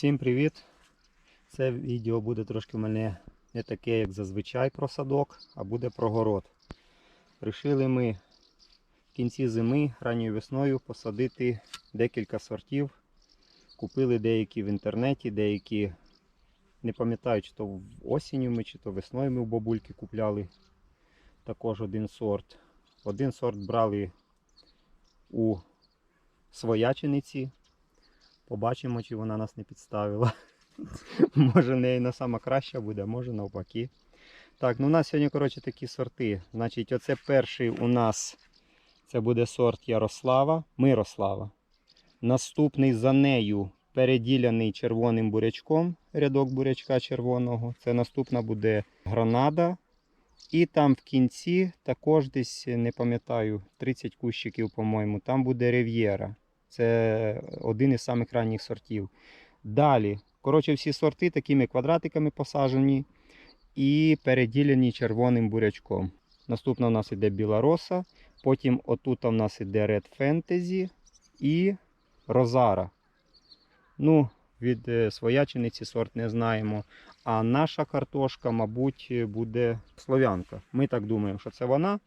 Всім привіт! Це відео буде трошки в мене не таке, як зазвичай про садок, а буде про город. Рішили ми в кінці зими, ранньою весною посадити декілька сортів. Купили деякі в інтернеті, деякі не пам'ятаю, чи то в осінню ми, чи то весною ми у бабульки купляли також один сорт. Один сорт брали у своячениці. Побачимо, чи вона нас не підставила. Може, в неї на сама краща буде, може навпаки. Так, ну у нас сьогодні, коротше, такі сорти. Значить, оце перший у нас це буде сорт Ярослава, Мирослава. Наступний за нею переділяний червоним бурячком, рядок бурячка червоного. Це наступна буде гранада. І там в кінці також десь, не пам'ятаю, 30 кущиків, по-моєму, там буде рев'єра. Це один із самих ранніх сортів. Далі, коротше, всі сорти такими квадратиками посаджені і переділені червоним бурячком. Наступна у нас іде біла роса, потім отут у нас іде Red Fantasy і Розара. Ну, від е, своячениці сорт не знаємо. А наша картошка, мабуть, буде слов'янка. Ми так думаємо, що це вона,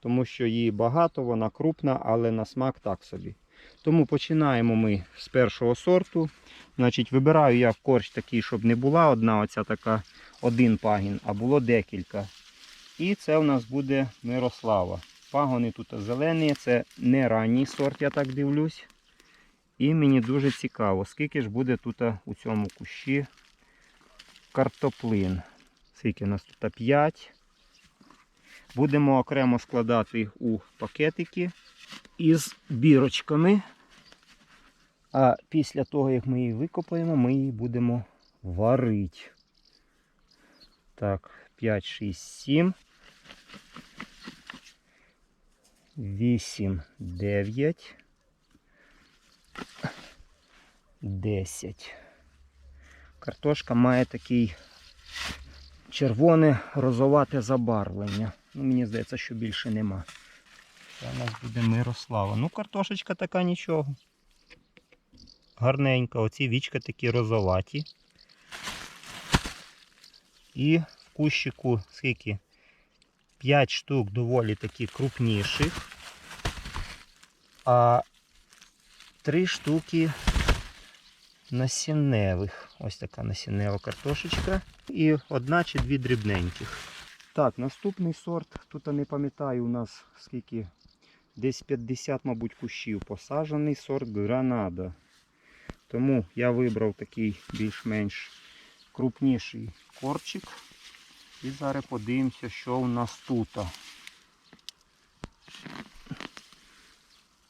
тому що її багато, вона крупна, але на смак так собі. Тому починаємо ми з першого сорту. Значить, Вибираю я корч такий, щоб не була одна оця така один пагін, а було декілька. І це у нас буде Мирослава. Пагони тут зелені, це не ранній сорт, я так дивлюсь. І мені дуже цікаво, скільки ж буде тут у цьому кущі картоплин. Скільки у нас тут 5. Будемо окремо складати у пакетики із бірочками. А після того, як ми її викопаємо, ми її будемо варити. Так, 5, 6, 7. 8, 9. 10. Картошка має такий червоне розовате забарвлення. Ну, мені здається, що більше нема. Це у нас буде Мирослава. Ну, картошечка така нічого. Гарненька. Оці вічка такі розоваті. І в кущику скільки? 5 штук доволі такі крупніших. А 3 штуки насінневих. Ось така насіннева картошечка. І одна чи дві дрібненьких. Так, наступний сорт. Тут я не пам'ятаю у нас скільки. Десь 50, мабуть, кущів посаджений сорт гранада. Тому я вибрав такий більш-менш крупніший корчик. І зараз подивимося, що у нас тут.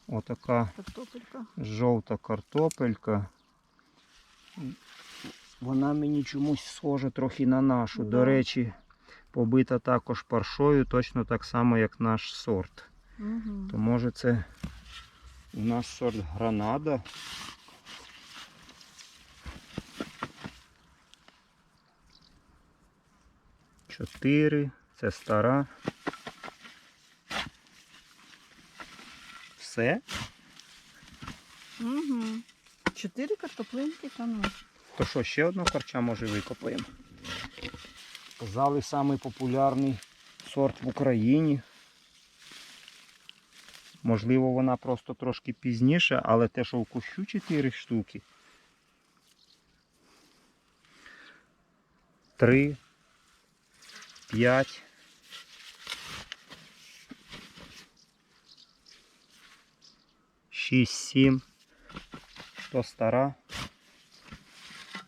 Отака Картопелька. жовта картопелька. Вона мені чомусь схожа трохи на нашу. До речі, побита також паршою, точно так само, як наш сорт. Угу. То може це у нас сорт гранада. Чотири. Це стара. Все. Угу. Чотири картоплинки та ну. То що, ще одного корча може викопаємо? Казали, самий популярний сорт в Україні. Можливо, вона просто трошки пізніше, але те, що в кущу 4 штуки. 3, 5. Шість, сім. То стара.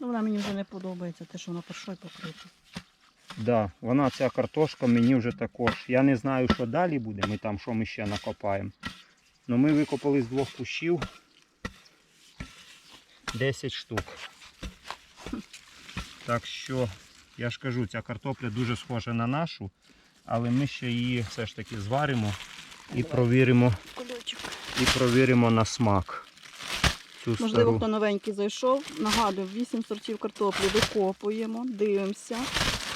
Ну, вона мені вже не подобається, те, що вона першою покрита. Да, вона ця картошка мені вже також. Я не знаю, що далі буде. Ми там що ми ще накопаємо. Ну ми викопали з двох кущів 10 штук. Так що, я ж кажу, ця картопля дуже схожа на нашу, але ми ще її все ж таки зваримо і провіримо, і провіримо на смак. Цю Можливо, стару. хто новенький зайшов. Нагадую, 8 сортів картоплі викопуємо, дивимося.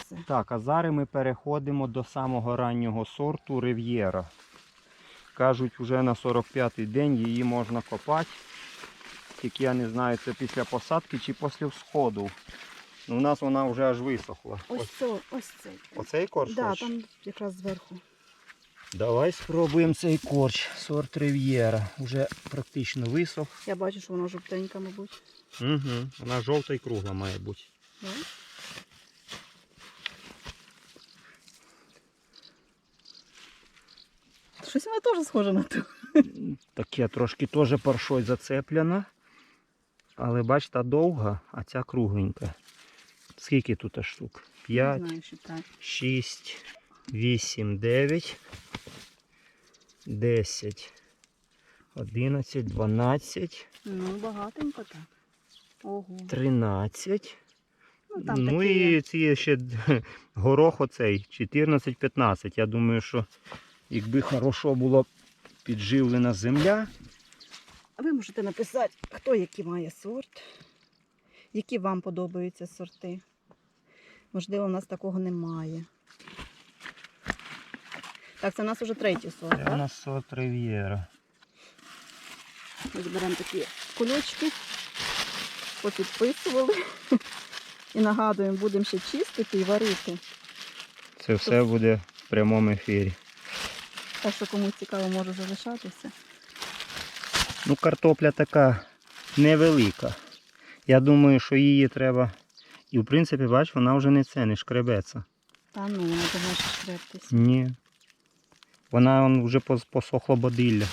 Все. Так, а зараз ми переходимо до самого раннього сорту Рив'єра. Кажуть, вже на 45-й день її можна копати. Тільки я не знаю, це після посадки чи після всходу. Ну, у нас вона вже аж висохла. Ось це, ось цей. Оцей корж? Да, там якраз зверху. Давай спробуємо цей корч. Сорт Рив'єра. Уже практично висох. Я бачу, що вона жовтенька, мабуть. Угу. Вона жовта і кругла має бути. Да? Щось вона теж схожа на ту. Таке трошки теж паршой зацеплена. Але бач, та довга, а ця кругленька. Скільки тут штук? 5, знаю, так. 6, 8, 9, 10, 11, 12, Ну, багатенько так. Ого. 13. Ну, там Ну такі і є. ці ще горох оцей 14-15. Я думаю, що якби хорошо було підживлена земля, А ви можете написати, хто який має сорт, які вам подобаються сорти. Можливо, в нас такого немає. Так, це у нас вже третій сорт. це у нас сорт Рив'єра. Ми зберемо такі кульочки, попідписували. І нагадуємо, будемо ще чистити і варити. Це все буде в прямому ефірі. Так що кому цікаво, може залишатися. Ну, картопля така невелика. Я думаю, що її треба. І в принципі, бач, вона вже не це, не шкребеться. Та ну, вона до наші шкрептись. Ні. Вона он, вже посохла бодилля.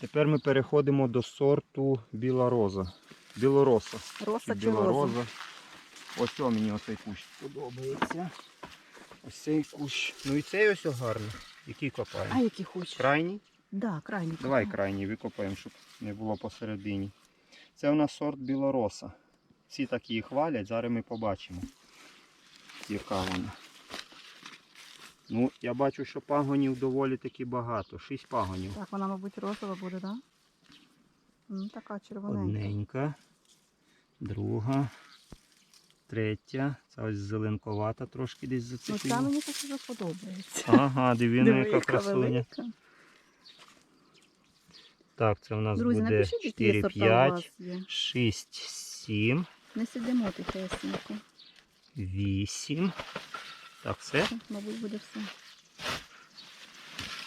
Тепер ми переходимо до сорту біла роза. Білороса. Роса чи біла роза? роза. Ось мені оцей кущ подобається. Ось цей кущ. Ну і цей ось гарний. Який А копаємо? які хочеш? Крайній? Да, крайній. Давай крайній викопаємо, щоб не було посередині. Це у нас сорт білороса. Всі так її хвалять, зараз ми побачимо, яка вона. Ну, я бачу, що пагонів доволі таки багато. Шість пагонів. Так, вона, мабуть, розова буде, так? Да? Ну, така червоненька. Одненька, друга, третя. Це ось зеленковата трошки десь Ну, зацепила. ця мені так вже подобається. Ага, дивіться, яка красуня. Так, це у нас Друзі, буде 4, 5, 6, 7. Не сидимо тихесенько. 8. Так, все. Мабуть, буде все.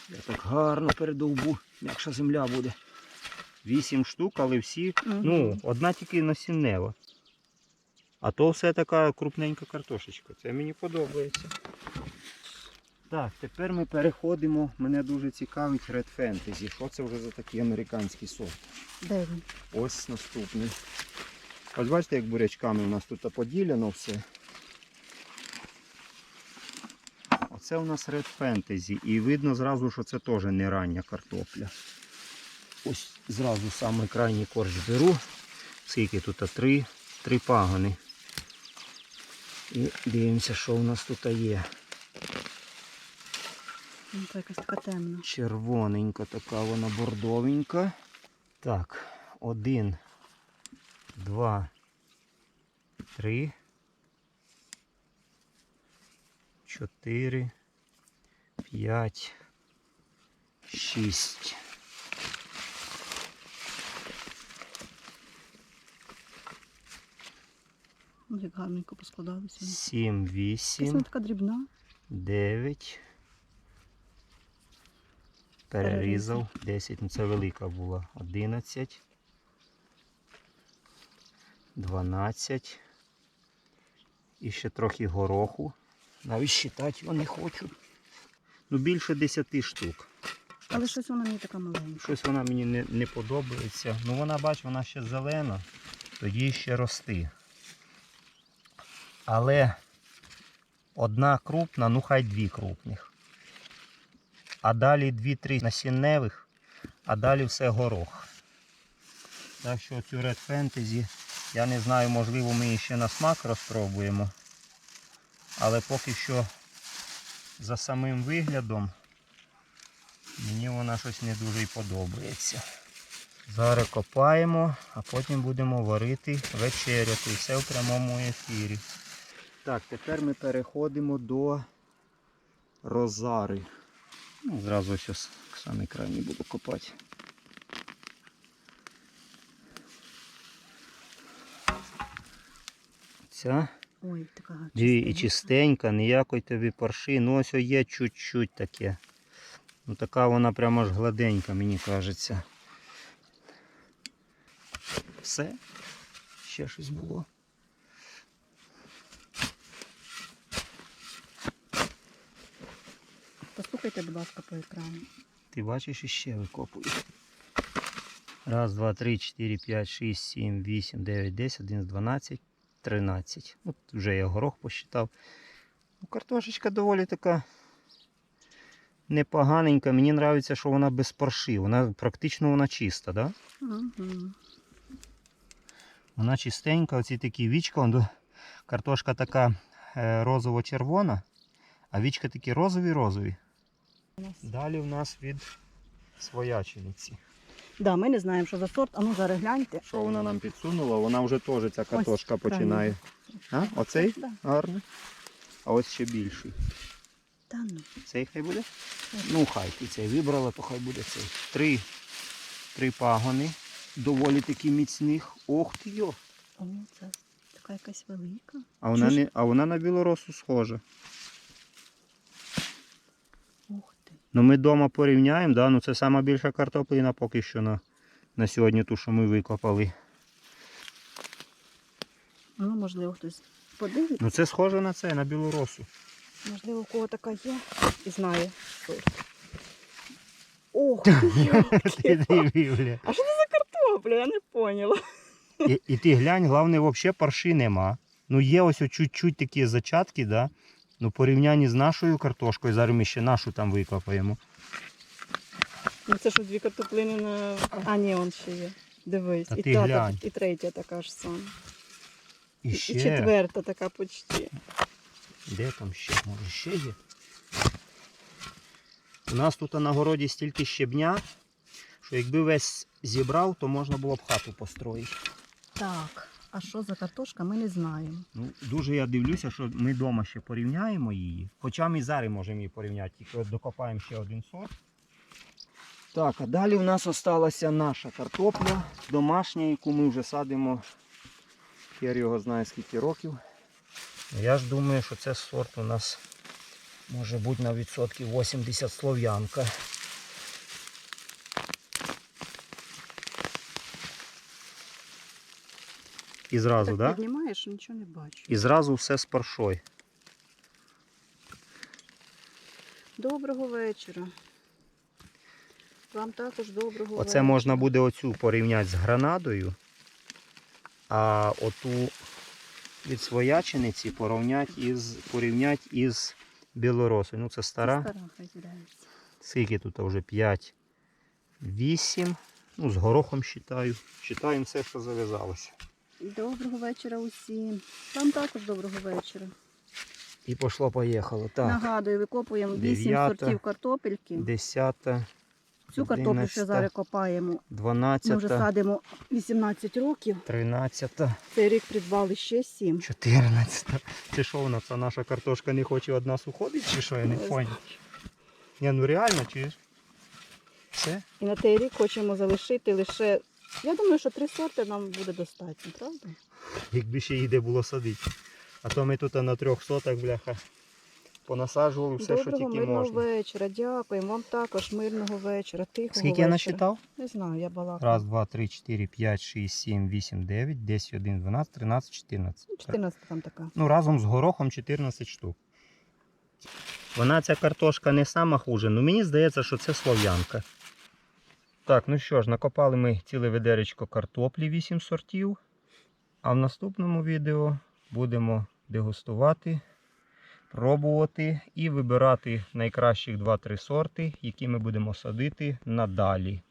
Я так гарно передовбу, якша земля буде. 8 штук, але всі. Мгм. Ну, одна тільки насіннева. А то все така крупненька картошечка. Це мені подобається. Так, тепер ми переходимо. Мене дуже цікавить Red Fantasy. Що це вже за такий американський сорт? Де він? Ось наступний. Ось бачите, як бурячками у нас тут поділено все. Оце у нас Red Fantasy. І видно зразу, що це теж не рання картопля. Ось зразу самий крайній корж беру. Скільки тут? Три, три пагони. І дивимося, що у нас тут є. Ну, якась така темна. Червоненька така вона бордовенька. Так, один, два, три, чотири, п'ять, шість. Ну, як гарненько поскладалися. Сім, Якась вісім, вона така дрібна. дев'ять. Перерізав. Десять, ну це велика була. Одинадцять. Дванадцять. І ще трохи гороху. Навіть считати його не хочу. Ну більше десяти штук. Але щось вона мені така маленька. Щось вона мені не, не подобається. Ну вона, бач, вона ще зелена, тоді ще рости. Але одна крупна, ну хай дві крупних. А далі дві-три насінневих, а далі все горох. Так що цю Red Fantasy, я не знаю, можливо, ми її ще на смак розпробуємо. Але поки що за самим виглядом Мені вона щось не дуже й подобається. Зараз копаємо, а потім будемо варити вечеряти. І все в прямому ефірі. Так, тепер ми переходимо до розари. Ну, Зразу зараз самий крайній буду копати. Ця. Ой, така чистенька. І чистенька, ніякої тобі парши. Ну ось є чуть-чуть таке. Ну Така вона прямо аж гладенька, мені кажеться. Все. Ще щось було. Послухайте, будь ласка, по екрану. Ти бачиш, іще викопую. Раз, два, три, чотири, п'ять, шість, сім, вісім, дев'ять, десять, одинадцять, дванадцять, тринадцять. От вже я горох посчитав. Ну, картошечка доволі така непоганенька. Мені подобається, що вона без парши. Вона практично вона чиста, да? Угу. Вона чистенька, оці такі вічка. Картошка така е, розово-червона, а вічка такі розові-розові. Далі в нас від своячениці. Да, ми не знаємо, що за сорт. А ну зараз гляньте. Що вона нам підсунула? Вона вже теж ця картошка крайня. починає. А? Оцей Да. гарний. А ось ще більший. Та ну. Цей хай буде? Ну хай ти цей вибрала, то хай буде цей. Три, три пагони. Доволі таки міцних. Ох ти йо. О, це така якась велика. А вона, не, а вона на білоросу схожа. Ух ти. Ну ми вдома порівняємо, да? ну це сама більша картоплина поки що на, на сьогодні ту, що ми викопали. Ну, можливо, хтось подивиться. Ну це схоже на це, на білоросу. Можливо, у кого така є і знає. Ох, ти, Ти. А що це за картопля? Я не поняла. І, і ти глянь, головне, взагалі парши нема. Ну є ось чуть-чуть такі зачатки, да? Ну порівнянні з нашою картошкою, зараз ми ще нашу там викопаємо. Ну це що дві картоплини на. А, ні, он ще є. Дивись. Та і, ти та, глянь. і третя така ж сама. І І, ще, і четверта така почти. де там ще? Може ще є? У нас тут на городі стільки щебня, що якби весь зібрав, то можна було б хату построїти. Так, а що за картошка, ми не знаємо. Ну, дуже я дивлюся, що ми вдома ще порівняємо її. Хоча ми зараз можемо її порівняти, тільки докопаємо ще один сорт. Так, а далі в нас осталася наша картопля домашня, яку ми вже садимо. Хер його знає скільки років. Я ж думаю, що це сорт у нас може бути на відсотків 80 слов'янка. І зразу, так? Да? піднімаєш, нічого не бачу. І зразу все з паршою. Доброго вечора. Вам також доброго Оце вечора. можна буде оцю порівняти з гранадою, а оту від своячениці порівняти із, порівняти із білоросою. Ну це стара. Стара хай здається. Скільки тут вже 5, 8. Ну, з горохом считаю. Считаємо все, що зав'язалося. Доброго вечора усім. Вам також доброго вечора. І пошло поїхало. Так, Нагадую, викопуємо 8 Дев'ята. сортів картопельки. 10, Цю картоплю ще зараз копаємо. Ми вже садимо 18 років. 13, Цей рік придбали ще 7. 14. Чи що вона, це наша картошка не хоче од нас уходити, чи що, я не Не понял. Ні, ну реально, чи? Все? І на той рік хочемо залишити лише. Я думаю, що три сорти нам буде достатньо, правда? Якби ще їде було садити. А то ми тут на трьох сотах, бляха, понасаджували все, що тільки мирного можна. вечора. Дякуємо. Вам також мирного вечора. Тихого Скільки я вечора. насчитав? Не знаю, я балакаю. Раз, два, три, чотири, п'ять, шість, сім, вісім, дев'ять, десять, один, дванадцять, тринадцять, чотирнадцять. 14 там така. Ну, разом з горохом 14 штук. Вона ця картошка не сама хуже, ну мені здається, що це слов'янка. Так, ну що ж, накопали ми ціле ведеречко картоплі 8 сортів. А в наступному відео будемо дегустувати, пробувати і вибирати найкращих 2-3 сорти, які ми будемо садити надалі.